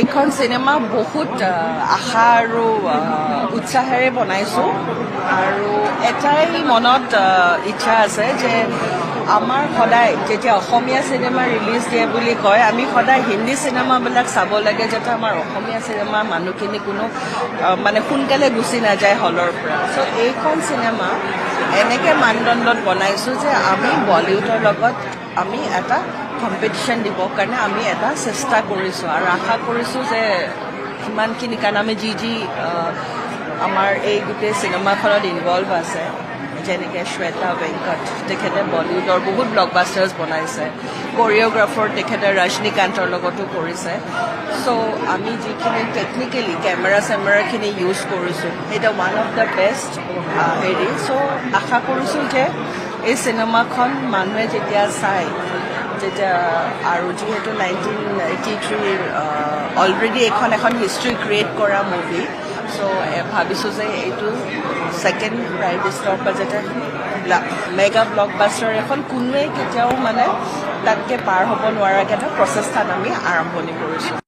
এইখন চিনেমা বহুত আশা আৰু উৎসাহেৰে বনাইছোঁ। আৰু এটাই মনত ইচ্ছা আছে যে আমাৰ সদায় যেতিয়া অসমীয়া চিনেমা ৰিলিজ দিয়ে বুলি কয় আমি সদায় হিন্দী চিনেমাবিলাক চাব লাগে যাতে আমাৰ অসমীয়া চিনেমা মানুহখিনি কোনো মানে সোনকালে গুচি নাযায় হলৰ পৰা। চ' এইখন চিনেমা এনেকৈ মানদণ্ডত বনাইছোঁ যে আমি বলিউডৰ লগত আমি এটা কম্পিটিশ্যন দিবৰ কাৰণে আমি এটা চেষ্টা কৰিছোঁ আৰু আশা কৰিছোঁ যে সিমানখিনি কাৰণ আমি যি যি আমাৰ এই গোটেই চিনেমাখনত ইনভলভ আছে, যেনেকৈ শ্বেতা বেংকট তেখেতে বলিউডৰ বহুত ব্লকবাষ্টাৰ্ছ বনাইছে কৰিঅ'গ্ৰাফাৰ তেখেতে ৰজনীকান্তৰ লগতো কৰিছে। চ' আমি যিখিনি টেকনিকেলি কেমেৰা চেমেৰাখিনি ইউজ কৰিছোঁ সেইটো ওৱান অফ দ্য বেষ্ট হেৰি। চ' আশা কৰিছোঁ যে এই চিনেমাখন মানুহে যেতিয়া চায় যেতিয়া আৰু যিহেতু নাইনটিন এইটি থ্ৰীৰ অলৰেডি এইখন এখন হিষ্ট্ৰী ক্ৰিয়েট কৰা মুভি চ' ভাবিছোঁ যে এইটো ছেকেণ্ড প্ৰাইভ ষ্টৰ বাজেটে মেগা ব্লকবাষ্টাৰ এখন কোনোৱে কেতিয়াও মানে তাতকৈ পাৰ হ'ব নোৱাৰাকৈ এটা প্ৰচেষ্টাত আমি আৰম্ভণি কৰিছোঁ।